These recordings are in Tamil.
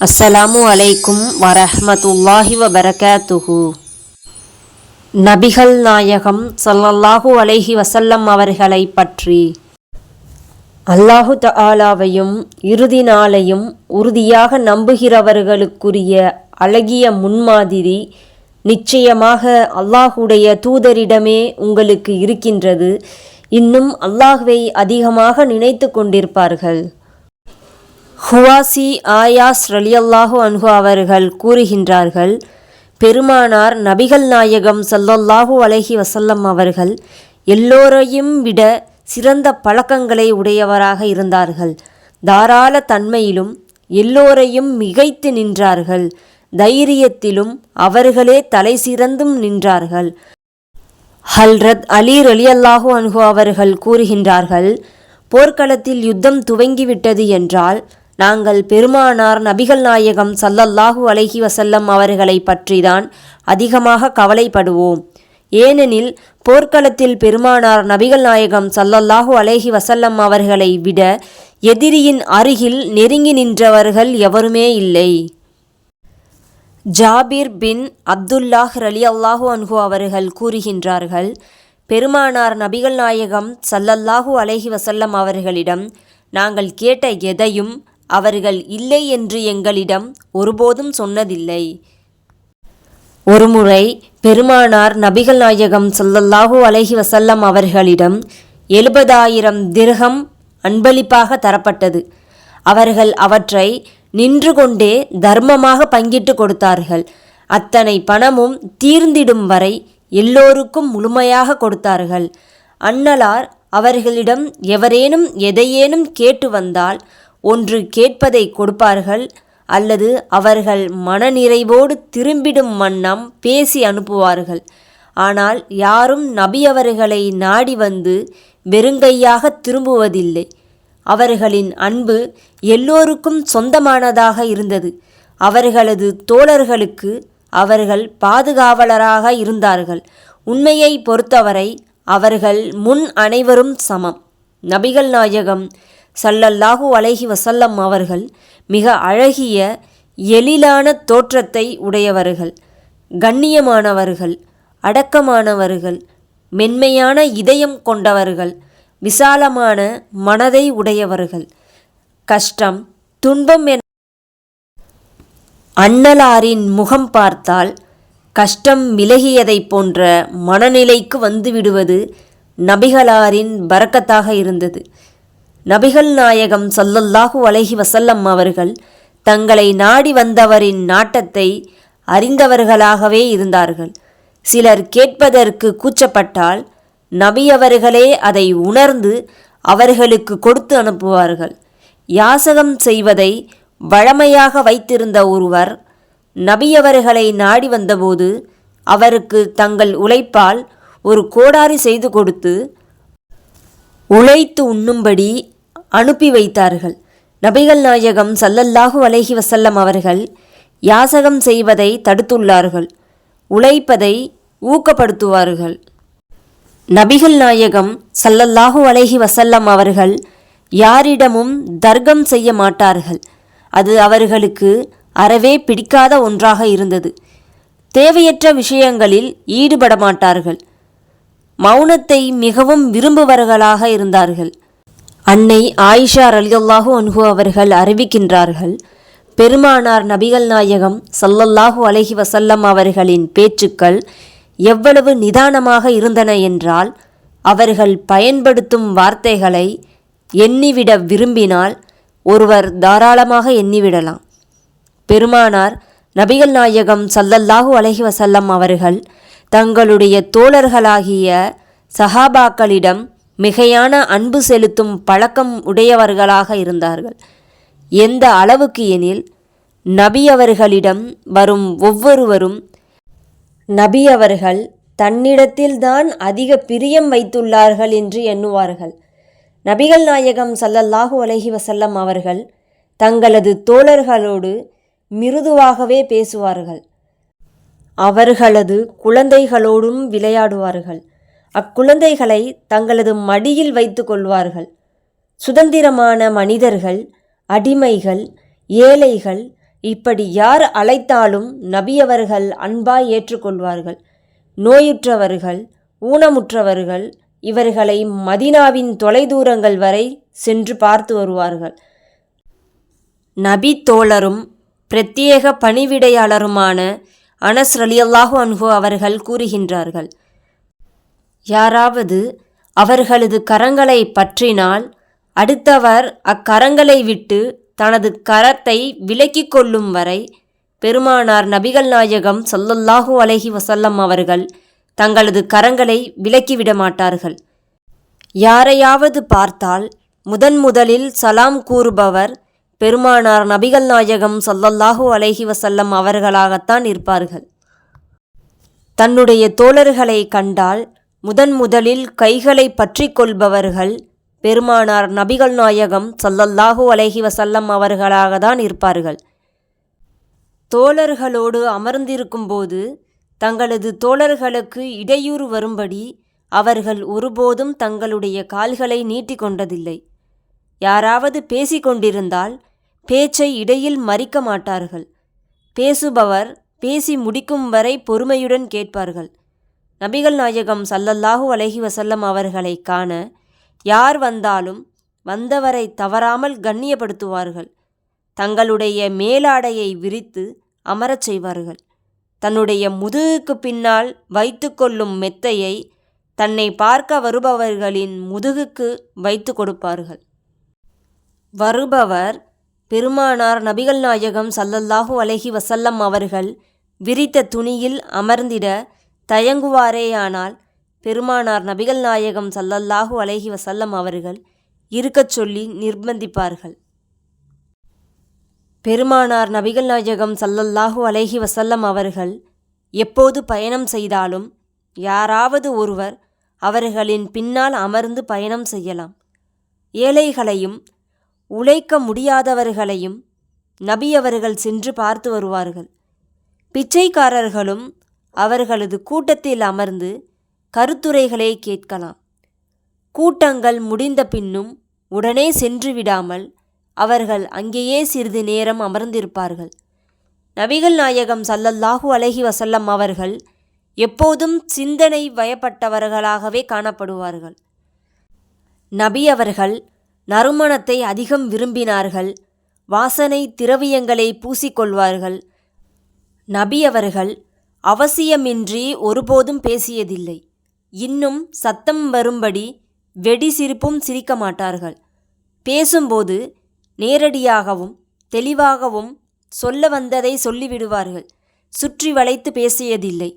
அஸ்ஸலாமு அலைக்கும் வரஹமத்துல்லாஹி வபரகாத்துஹு. நபிகள் நாயகம் ஸல்லல்லாஹு அலைஹி வசல்லம் அவர்களை பற்றி அல்லாஹு தஆலாவையும் இறுதி நாளையும் உறுதியாக நம்புகிறவர்களுக்குரிய அழகிய முன்மாதிரி நிச்சயமாக அல்லாஹுடைய தூதரிடமே உங்களுக்கு இருக்கின்றது. இன்னும் அல்லாஹ்வை அதிகமாக நினைத்து கொண்டிருப்பார்கள். ஹுவாசி ஆயாஸ் ரலியல்லாஹு அன்ஹு அவர்கள் கூறுகின்றார்கள் பெருமானார் நபிகள் நாயகம் சல்லல்லாஹு அலஹி வசல்லம் அவர்கள் எல்லோரையும் விட சிறந்த பழக்கங்களை உடையவராக இருந்தார்கள். தாராள தன்மையிலும் எல்லோரையும் மிகைத்து நின்றார்கள். தைரியத்திலும் அவர்களே தலை சிறந்தும் நின்றார்கள். ஹல்ரத் அலி ரலியல்லாஹு அன்ஹு அவர்கள் கூறுகின்றார்கள் போர்க்களத்தில் யுத்தம் துவங்கிவிட்டது என்றால் நாங்கள் பெருமானார் நபிகள் நாயகம் சல்லல்லாஹு அலஹி வசல்லம் அவர்களை பற்றிதான் அதிகமாக கவலைப்படுவோம். ஏனெனில் போர்க்களத்தில் பெருமானார் நபிகள் நாயகம் சல்லல்லாஹு அலேஹி வசல்லம் அவர்களை விட எதிரியின் அருகில் நெருங்கி நின்றவர்கள் எவருமே இல்லை. ஜாபிர் பின் அப்துல்லாஹ் ரலி அல்லாஹு அன்ஹு அவர்கள் கூறுகின்றார்கள் பெருமானார் நபிகள் நாயகம் சல்லல்லாஹு அலேஹி வசல்லம் அவர்களிடம் நாங்கள் கேட்ட எதையும் அவர்கள் இல்லை என்று எங்களிடம் ஒருபோதும் சொன்னதில்லை. ஒருமுறை பெருமானார் நபிகள் நாயகம் சொல்லல்லாஹு அலஹி வசல்லம் அவர்களிடம் எழுபதாயிரம் திருகம் அன்பளிப்பாக தரப்பட்டது. அவர்கள் அவற்றை நின்று கொண்டே தர்மமாக பங்கிட்டு கொடுத்தார்கள். அத்தனை பணமும் தீர்ந்திடும் வரை எல்லோருக்கும் முழுமையாக கொடுத்தார்கள். அன்னலார் அவர்களிடம் எவரேனும் எதையேனும் கேட்டு வந்தால் ஒன்று கேட்பதை கொடுப்பார்கள் அல்லது அவர்கள் மனநிறைவோடு திரும்பிடும் வண்ணம் பேசி அனுப்புவார்கள். ஆனால் யாரும் நபி அவர்களை நாடி வந்து வெறுங்கையாக திரும்புவதில்லை. அவர்களின் அன்பு எல்லோருக்கும் சொந்தமானதாக இருந்தது. அவர்களது தோழர்களுக்கு அவர்கள் பாதுகாவலராக இருந்தார்கள். உண்மையை பொறுத்தவரை அவர்கள் முன் அனைவரும் சமம். நபிகள் நாயகம் சல்லல்லாஹு அலைஹி வசல்லம் அவர்கள் மிக அழகிய எழிலான தோற்றத்தை உடையவர்கள் கண்ணியமானவர்கள் அடக்கமானவர்கள் மென்மையான இதயம் கொண்டவர்கள் விசாலமான மனதை உடையவர்கள். கஷ்டம் துன்பம் என அன்னலாரின் முகம் பார்த்தால் கஷ்டம் விலகியதைப் போன்ற மனநிலைக்கு வந்துவிடுவது நபிகளாரின் பரக்கத்தாக இருந்தது. நபிகள் நாயகம் சல்லல்லாஹு அலஹி வசல்லம் அவர்கள் தங்களை நாடி வந்தவரின் நாட்டத்தை அறிந்தவர்களாகவே இருந்தார்கள். சிலர் கேட்பதற்கு கூச்சப்பட்டால் நபி அவர்களே அதை உணர்ந்து அவர்களுக்கு கொடுத்து அனுப்புவார்கள். யாசகம் செய்வதை வழமையாக வைத்திருந்த ஒருவர் நபியவர்களை நாடி வந்தபோது அவருக்கு தங்கள் உழைப்பால் ஒரு கோடாரி செய்து கொடுத்து உழைத்து உண்ணும்படி அனுப்பி வைத்தார்கள். நபிகள் நாயகம் சல்லல்லாஹு அலைஹி வசல்லம் அவர்கள் யாசகம் செய்வதை தடுத்துள்ளார்கள். உழைப்பதை ஊக்கப்படுத்துவார்கள். நபிகள் நாயகம் சல்லல்லாஹு அலைஹி வசல்லம் அவர்கள் யாரிடமும் தர்க்கம் செய்ய மாட்டார்கள். அது அவர்களுக்கு அறவே பிடிக்காத ஒன்றாக இருந்தது. தேவையற்ற விஷயங்களில் ஈடுபட மாட்டார்கள். மௌனத்தை மிகவும் விரும்புவர்களாக இருந்தார்கள். அன்னை ஆயிஷா ரலியல்லாஹு அன்ஹு அவர்கள் அறிவிக்கின்றார்கள் பெருமானார் நபிகள் நாயகம் சல்லல்லாஹு அலஹி வசல்லம் அவர்களின் பேச்சுக்கள் எவ்வளவு நிதானமாக இருந்தன என்றால் அவர்கள் பயன்படுத்தும் வார்த்தைகளை எண்ணிவிட விரும்பினால் ஒருவர் தாராளமாக எண்ணிவிடலாம். பெருமானார் நபிகள் நாயகம் சல்லல்லாஹு அலஹி வசல்லம் அவர்கள் தங்களுடைய தோழர்களாகிய சஹாபாக்களிடம் மிகையான அன்பு செலுத்தும் பழக்கம் உடையவர்களாக இருந்தார்கள். எந்த அளவுக்கு எனில் நபி அவர்களிடம் வரும் ஒவ்வொருவரும் நபி அவர்கள் தன்னிடத்தில்தான் அதிக பிரியம் வைத்துள்ளார்கள் என்று எண்ணுவார்கள். நபிகள் நாயகம் சல்லல்லாஹு அலஹி வசல்லம் அவர்கள் தங்களது தோழர்களோடு மிருதுவாகவே பேசுவார்கள். அவர்களது குழந்தைகளோடும் விளையாடுவார்கள். அக்குழந்தைகளை தங்களது மடியில் வைத்து கொள்வார்கள். சுதந்திரமான மனிதர்கள் அடிமைகள் ஏழைகள் இப்படி யார் அழைத்தாலும் நபியவர்கள் அன்பாய் ஏற்றுக்கொள்வார்கள். நோயுற்றவர்கள் ஊனமுற்றவர்கள் இவர்களை மதினாவின் தொலைதூரங்கள் வரை சென்று பார்த்து வருவார்கள். நபி தோழரும் பிரத்யேக பணிவிடையாளருமான அனஸ் ரலியல்லாஹு அன்ஹோ அவர்கள் கூறுகின்றார்கள் யாராவது அவர்களது கரங்களை பற்றினால் அடுத்தவர் அக்கரங்களை விட்டு தனது கரத்தை விலக்கிக் கொள்ளும் வரை பெருமானார் நபிகள் நாயகம் சொல்லல்லாஹு அலஹி வசல்லம் அவர்கள் தங்களது கரங்களை விலக்கிவிட மாட்டார்கள். யாரையாவது பார்த்தால் முதன் முதலில் சலாம் கூறுபவர் பெருமானார் நபிகள் நாயகம் ஸல்லல்லாஹு அலஹி வசல்லம் அவர்களாகத்தான் இருப்பார்கள். தன்னுடைய தோழர்களை கண்டால் முதன் முதலில் கைகளை பற்றி கொள்பவர்கள் பெருமானார் நபிகள் நாயகம் சல்லல்லாஹூ அலஹி வசல்லம் அவர்களாக அவர்களாகத்தான் இருப்பார்கள். தோழர்களோடு அமர்ந்திருக்கும்போது தங்களது தோழர்களுக்கு இடையூறு வரும்படி அவர்கள் ஒருபோதும் தங்களுடைய கால்களை நீட்டிக்கொண்டதில்லை யாராவது பேசிக்கொண்டிருந்தால் பேச்சை இடையில் மறிக்க மாட்டார்கள். பேசுபவர் பேசி முடிக்கும் வரை பொறுமையுடன் கேட்பார்கள். நபிகள் நாயகம் சல்லல்லாஹு அலஹி வசல்லம் அவர்களை காண யார் வந்தாலும் வந்தவரை தவறாமல் கண்ணியப்படுத்துவார்கள். தங்களுடைய மேலாடையை விரித்து அமரச் செய்வார்கள். தன்னுடைய முதுகுக்கு பின்னால் வைத்துக்கொள்ளும் மெத்தையை தன்னை பார்க்க வருபவர்களின் முதுகுக்கு வைத்து கொடுப்பார்கள். வருபவர் பெருமானார் நபிகள் நாயகம் சல்லல்லாஹு அலஹி வசல்லம் அவர்கள் விரித்த துணியில் அமர்ந்திட தயங்குவாரேயானால் பெருமானார் நபிகள் நாயகம் சல்லல்லாஹு அலைஹி வசல்லம் அவர்கள் இருக்கச் சொல்லி நிர்பந்திப்பார்கள். பெருமானார் நபிகள் நாயகம் சல்லல்லாஹு அலைஹி வசல்லம் அவர்கள் எப்போது பயணம் செய்தாலும் யாராவது ஒருவர் அவர்களின் பின்னால் அமர்ந்து பயணம் செய்யலாம். ஏழைகளையும் உழைக்க முடியாதவர்களையும் நபி அவர்கள் சென்று பார்த்து வருவார்கள். பிச்சைக்காரர்களும் அவர்களது கூட்டத்தில் அமர்ந்து கருத்துரைகளை கேட்கலாம். கூட்டங்கள் முடிந்த பின்னும் உடனே சென்று விடாமல் அவர்கள் அங்கேயே சிறிது நேரம் அமர்ந்திருப்பார்கள். நபிகள் நாயகம் சல்லல்லாஹு அலஹி வசல்லம் அவர்கள் எப்போதும் சிந்தனை வயப்பட்டவர்களாகவே காணப்படுவார்கள். நபி அவர்கள் நறுமணத்தை அதிகம் விரும்பினார்கள். வாசனை திரவியங்களை பூசிக்கொள்வார்கள். நபி அவர்கள் அவசியமின்றி ஒருபோதும் பேசியதில்லை. இன்னும் சத்தம் வரும்படி வெடி சிரிப்பும் சிரிக்க மாட்டார்கள். பேசும்போது நேரடியாகவும் தெளிவாகவும் சொல்ல வந்ததை சொல்லிவிடுவார்கள். சுற்றி வளைத்து பேசியதில்லை.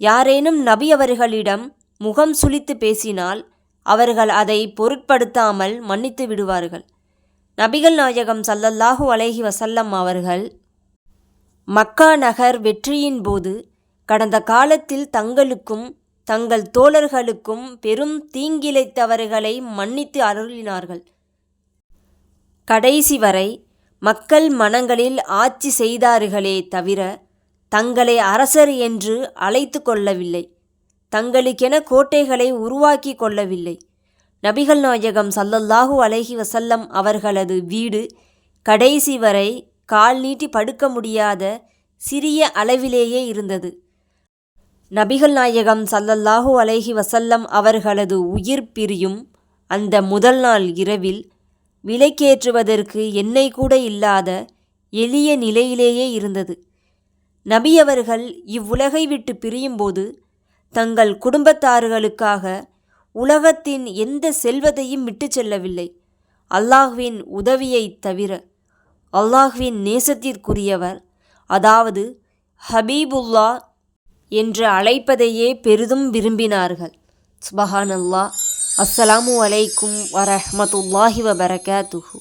யாரேனும் நபி அவர்களிடம் முகம் சுளித்து பேசினால் அவர்கள் அதை பொருட்படுத்தாமல் மன்னித்து விடுவார்கள். நபிகள் நாயகம் சல்லல்லாஹு அலைஹி வசல்லம் அவர்கள் மக்கா நகர் வெற்றியின் போது கடந்த காலத்தில் தங்களுக்கும் தங்கள் தோழர்களுக்கும் பெரும் தீங்கிழைத்தவர்களை மன்னித்து அருளினார்கள். கடைசி வரை மக்கள் மனங்களில் ஆட்சி செய்தார்களே தவிர தங்களை அரசர் என்று அழைத்து கொள்ளவில்லை. தங்களுக்கென கோட்டைகளை உருவாக்கி கொள்ளவில்லை. நபிகள் நாயகம் சல்லல்லாஹு அலஹி வசல்லம் அவர்களது வீடு கடைசி வரை கால் நீட்டி படுக்க முடியாத சிறிய அளவிலேயே இருந்தது. நபிகள் நாயகம் சல்லல்லாஹு அலைஹி வசல்லம் அவர்களது உயிர் பிரியும் அந்த முதல் நாள் இரவில் விலைக்கேற்றுவதற்கு எண்ணெய் கூட இல்லாத எளிய நிலையிலேயே இருந்தது. நபி அவர்கள் இவ்வுலகை விட்டு பிரியும்போது தங்கள் குடும்பத்தார்களுக்காக உலகத்தின் எந்த செல்வத்தையும் விட்டு செல்லவில்லை. அல்லாஹ்வின் உதவியைத் தவிர அல்லாஹ்வின் நேசத்திற்குரியவர் அதாவது ஹபீபுல்லா என்று அழைப்பதையே பெரிதும் விரும்பினார்கள். சுபஹானல்லா அஸ்ஸலாமு அலைக்கும் வரஹ்மத்துல்லாஹி வபரகாத்துஹூ.